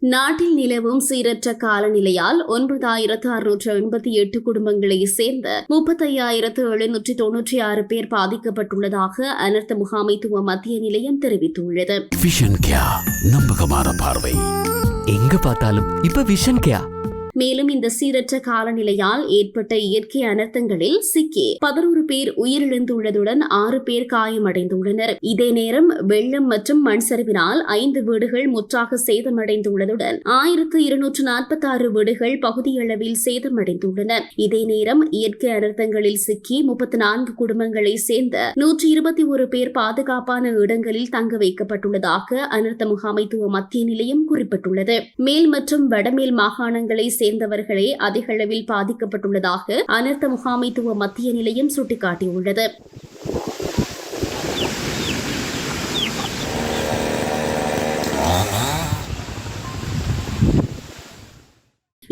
நாட்டில் நிலவும் சீரற்ற காலநிலையால் ஒன்பதாயிரத்து அறுநூற்று எண்பத்தி எட்டு குடும்பங்களை சேர்ந்த முப்பத்தையாயிரத்து எழுநூற்றி தொன்னூற்றி ஆறு பேர் பாதிக்கப்பட்டுள்ளதாக அனர்த்த முகாமைத்துவ மத்திய நிலையம் தெரிவித்துள்ளது. விஷன் கியா நம்பகமான பார்வை. எங்க பார்த்தாலும் இப்ப விஷன் கேயா மேலும் இந்த சீரற்ற காலநிலையால் ஏற்பட்ட இயற்கை அனர்த்தங்களில் சிக்கி பதினோரு பேர் உயிரிழந்துள்ளதுடன் ஆறு பேர் காயமடைந்துள்ளனர். இதே நேரம் வெள்ளம் மற்றும் மண் சரிவினால் ஐந்து வீடுகள் முற்றாக சேதமடைந்துள்ளதுடன் ஆயிரத்து இருநூற்று நாற்பத்தி ஆறு வீடுகள் பகுதியளவில் சேதமடைந்துள்ளன. இதே நேரம் இயற்கை அனர்த்தங்களில் சிக்கி முப்பத்தி நான்கு குடும்பங்களை சேர்ந்த நூற்றி இருபத்தி ஒரு பேர் பாதுகாப்பான இடங்களில் தங்க வைக்கப்பட்டுள்ளதாக அனர்த்த முகாமைத்துவ மத்திய நிலையம் குறிப்பிட்டுள்ளது. மேல் மற்றும் வடமேல் மாகாணங்களை சேர்ந்தவர்களே அதிகளவில் பாதிக்கப்பட்டுள்ளதாக அனர்த்த முகாமைத்துவ மத்திய நிலையம் சுட்டிக்காட்டியுள்ளது.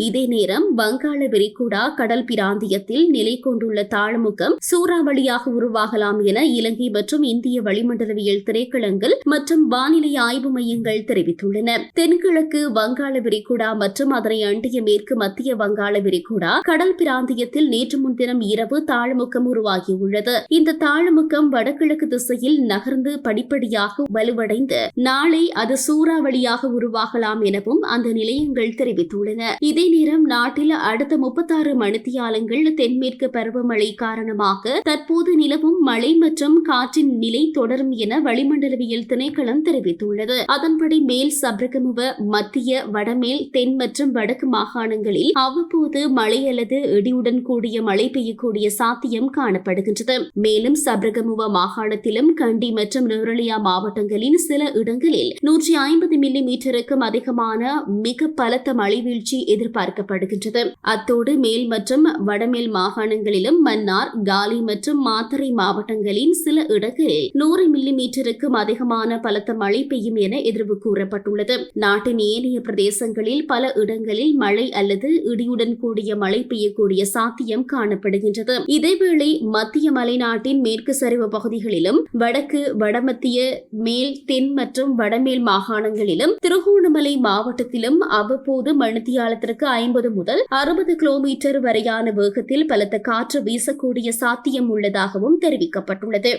இதே நேரம் வங்காள விரிகுடா கடல் பிராந்தியத்தில் நிலை கொண்டுள்ள தாழ்முகம் சூறாவளியாக உருவாகலாம் என இலங்கை மற்றும் இந்திய வளிமண்டலவியல் திரைக்களங்கள் மற்றும் வானிலை ஆய்வு மையங்கள் தெரிவித்துள்ளன. தென்கிழக்கு வங்காள விரிகுடா மற்றும் அதனை அண்டிய மேற்கு மத்திய வங்காள விரிகுடா கடல் பிராந்தியத்தில் நேற்று முன்தினம் இரவு தாழ்முகம் உருவாகியுள்ளது. இந்த தாழ்முகம் வடகிழக்கு திசையில் நகர்ந்து படிப்படியாக வலுவடைந்து நாளை அது சூறாவளியாக உருவாகலாம் எனவும் அந்த நிலையங்கள் தெரிவித்துள்ளன. இதே நேரம் நாட்டில் அடுத்த முப்பத்தாறு மணித்தியாலங்கள் தென்மேற்கு பருவமழை காரணமாக தற்போது நிலவும் மழை மற்றும் காற்றின் நிலை தொடரும் என வளிமண்டலவியல் திணைக்களம் தெரிவித்துள்ளது. அதன்படி மேல் சப்ரகமுவ மத்திய வடமேல் தென் மற்றும் வடக்கு மாகாணங்களில் அவ்வப்போது மழை அல்லது இடியுடன் கூடிய மழை பெய்யக்கூடிய சாத்தியம் காணப்படுகின்றது. மேலும் சப்ரகமுவ மாகாணத்திலும் கண்டி மற்றும் நுரலியா மாவட்டங்களின் சில இடங்களில் நூற்றி ஐம்பது மில்லி மீட்டருக்கும் அதிகமான மிக பலத்த மழை வீழ்ச்சி எதிர்பார்க்கப்படுகின்றது அத்தோடு மேல் மற்றும் வடமேல் மாகாணங்களிலும் மன்னார் காலி மற்றும் மாத்தறை மாவட்டங்களின் சில இடங்களில் நூறு மில்லி மீட்டருக்கும் அதிகமான பலத்த மழை பெய்யும் என எதிர்வு கூறப்பட்டுள்ளது. நாட்டின் ஏனைய பிரதேசங்களில் பல இடங்களில் மழை அல்லது இடியுடன் கூடிய மழை பெய்யக்கூடிய சாத்தியம் காணப்படுகின்றது. இதேவேளை மத்திய மலைநாட்டின் மேற்கு சரிவு பகுதிகளிலும் வடக்கு வடமத்திய மேல் தென் மற்றும் வடமேல் மாகாணங்களிலும் திருகோணமலை மாவட்டத்திலும் அவ்வப்போது மணித்தியாலத்திற்கு ஐம்பது முதல் அறுபது கிலோமீட்டர் வரையான வேகத்தில் பலத்த காற்று வீசக்கூடிய சாத்தியம் உள்ளதாகவும் தெரிவிக்கப்பட்டுள்ளது.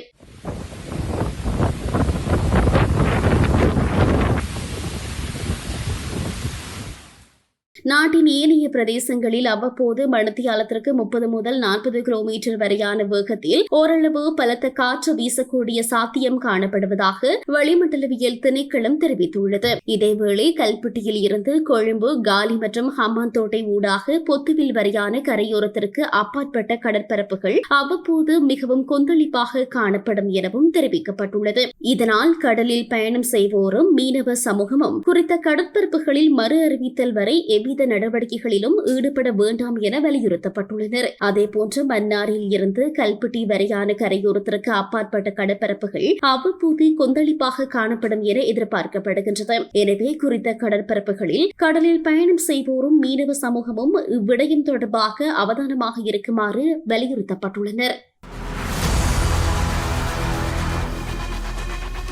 நாட்டின் ஏனைய பிரதேசங்களில் அவ்வப்போது மணித்தியாலத்திற்கு முப்பது முதல் நாற்பது கிலோமீட்டர் வரையான வேகத்தில் ஓரளவு பலத்த காற்று வீசக்கூடிய சாத்தியம் காணப்படுவதாக வளிமண்டலவியல் திணைக்களம் தெரிவித்துள்ளது. இதேவேளை கல்பட்டியில் இருந்து கொழும்பு காலி மற்றும் ஹம்மாந்தோட்டை ஊடாக பொத்துவில் வரையான கரையோரத்திற்கு அப்பாற்பட்ட கடற்பரப்புகள் அவ்வப்போது மிகவும் கொந்தளிப்பாக காணப்படும் எனவும் தெரிவிக்கப்பட்டுள்ளது. இதனால் கடலில் பயணம் செய்வோரும் மீனவ சமூகமும் குறித்த கடற்பரப்புகளில் மறு அறிவித்தல் வரை எவ்வித நடவடிக்கைகளிலும் ஈடுபட வேண்டாம் என வலியுறுத்தப்பட்டுள்ளனர். அதேபோன்று மன்னாரில் இருந்து கல்பட்டி வரையான கரையோரத்திற்கு அப்பாற்பட்ட கடற்பரப்புகள் அவ்வப்போது கொந்தளிப்பாக காணப்படும் என எதிர்பார்க்கப்படுகின்றது. எனவே குறித்த கடற்பரப்புகளில் கடலில் பயணம் செய்வோரும் மீனவ சமூகமும் இவ்விடயம் தொடர்பாக அவதானமாக இருக்குமாறு வலியுறுத்தப்பட்டுள்ளனர்.